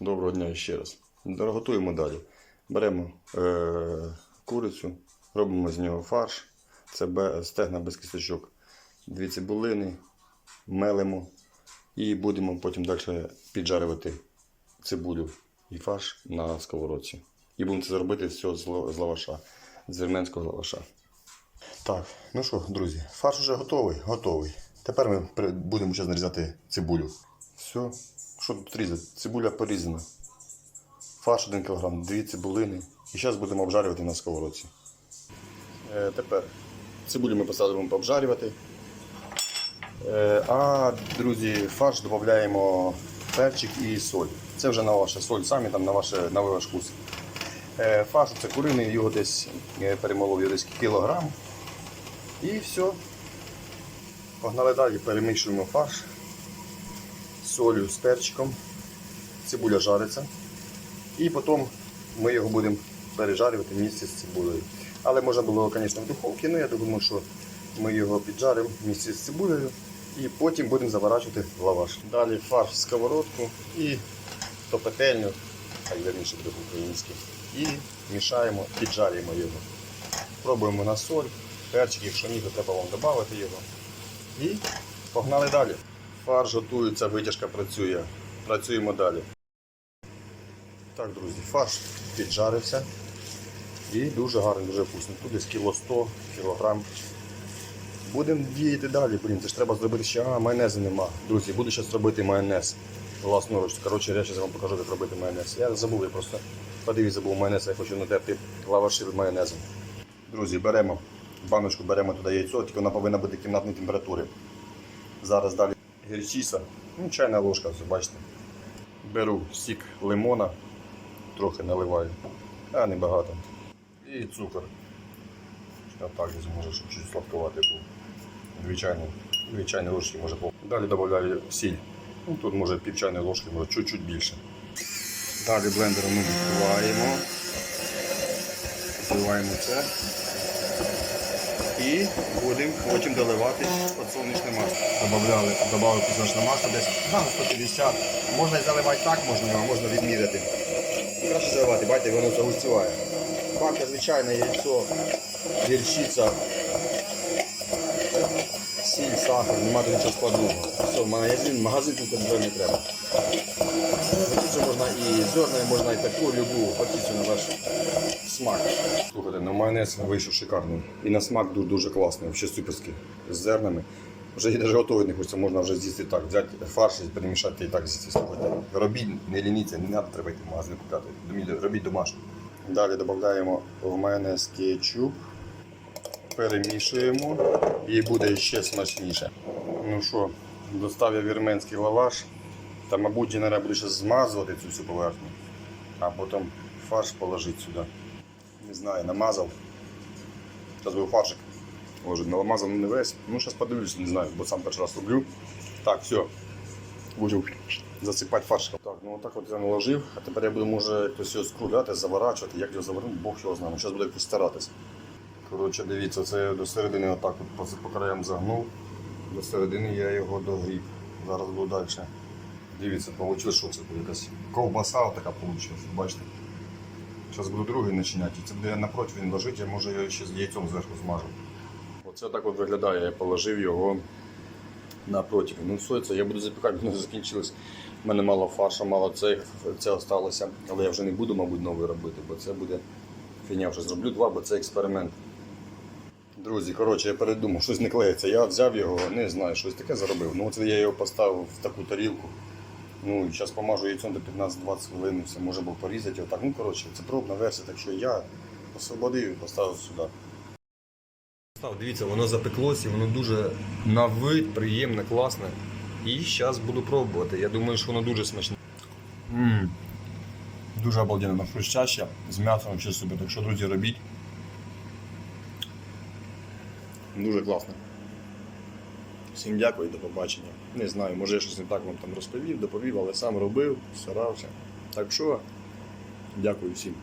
Доброго дня ще раз. Готуємо далі. Беремо е- курицю, робимо з нього фарш. Це стегна без кісточок. Дві цибулини, мелимо і будемо потім далі піджарювати цибулю і фарш на сковородці. І будемо це робити все з лаваша, з вірменського лаваша. Так, ну що, друзі, фарш вже готовий, готовий. Тепер ми будемо зараз нарізати цибулю. Все, що тут різати? Цибуля порізана. Фарш 1 кг, 2 цибулини. І зараз будемо обжарювати на сковородці. Е, тепер цибулю ми посадимо пообжарювати. Е, а, друзі, фарш додаємо перчик і соль. Це вже на вашу соль, самі там на, ваше, на ваш вкус. Е, фарш це куриний, його десь е, перемолов десь кілограм. І все. Погнали далі, перемішуємо фарш солью, з перчиком. Цибуля жариться. І потім ми його будемо пережарювати місці з цибулею. Але можна було, звісно, в духовці, але я думаю, що ми його піджаримо місці з цибулею і потім будемо заворачувати лаваш. Далі фарш в сковородку і то петельню, хай верніше буде по-українськи. І мішаємо, піджарюємо його. Пробуємо на соль, перчик, якщо ні, то треба вам додати його. І погнали далі. Фарш готується, витяжка працює. Працюємо далі. Так, друзі, фарш піджарився. І дуже гарний, дуже вкусний. Тут десь кіло 100 кілограм. Будемо діяти далі. Блін, це ж треба зробити ще. А, майонезу нема. Друзі, буду зараз робити майонез. Власноруч. Коротше, я зараз вам покажу, як робити майонез. Я забув, я просто подивіться, забув майонез, я хочу натерти лаваші з майонезом. Друзі, беремо баночку, беремо туди яйцо, тільки вона повинна бути кімнатної температури. Зараз далі гірчиця, ну, чайна ложка, все бачите. Беру сік лимона, трохи наливаю, а не багато. І цукор. Я так зможу, щоб чуть сладкувати був. Дві чайні, дві ложки може пол. Далі додаю сіль. Ну, тут може пів чайної ложки, може чуть-чуть більше. Далі блендером ми відкриваємо. Заливаємо це. І будемо потім доливати подсолнечне масло. Добавляли, додали подсолнечне масло десь грам 150. Можна і заливати так, можна, а можна відміряти. Краще заливати, бачите, воно загустіває. Банка звичайне яйцо, гірчиця, сіль, сахар, нема тут нічого складного. Все, в магазин, магазин тут не треба. Горчицю можна і зерною, можна і таку, любу горчицю на ваш смак. Слухайте, на майонез вийшов шикарний. І на смак дуже, дуже класний, взагалі суперський. З зернами. Вже і навіть готовий не хочеться, можна вже з'їсти так. Взяти фарш і перемішати і так з'їсти. Слухайте. Робіть, не лініться, не треба, треба йти в магазин купляти. Робіть домашню. Далі додаємо в майонез кетчуп. Перемішуємо і буде ще смачніше. Ну що, достав я вірменський лаваш. Та, мабуть, треба буде ще змазувати цю всю поверхню, а потім фарш положити сюди. Не знаю, намазав. Зараз був фаршик. Може, намазав не весь. Ну, зараз подивлюсь, не знаю, бо сам перший раз роблю. Так, все. Буду засипати фаршиком. Так, ну отак от я наложив, а тепер я буду, може, якось його скругляти, заворачувати. Як його завернути, Бог його знає. Зараз буду якось старатись. Коротше, дивіться, це я до середини отак от по, краям загнув. До середини я його догрів. Зараз буду далі. Дивіться, вийшло, що це буде якась ковбаса така вийшла, бачите? Зараз буду другий начиняти. Це буде напроти він лежить, я може його ще з яйцем зверху змажу. Оце так от виглядає, я положив його напроти. Ну все це, я буду запікати, воно закінчилось. У мене мало фарша, мало це, це осталося. Але я вже не буду, мабуть, новий робити, бо це буде фіня вже зроблю два, бо це експеримент. Друзі, коротше, я передумав, щось не клеїться. Я взяв його, не знаю, щось таке заробив. Ну оце я його поставив в таку тарілку. Ну, зараз помажу яйцем до 15-20 хвилин, все, може було порізати його так. Ну, коротше, це пробна версія, так що я освободив і поставив сюди. Дивіться, воно запеклося, воно дуже на вид, приємне, класне. І зараз буду пробувати. Я думаю, що воно дуже смачне. Ммм. Дуже обалденно, хрустяще, з м'ясом ще супер. Так що, друзі, робіть. Дуже класно. Всім дякую до побачення. Не знаю, може я щось не так вам там розповів, доповів, але сам робив, старався. Так що, дякую всім.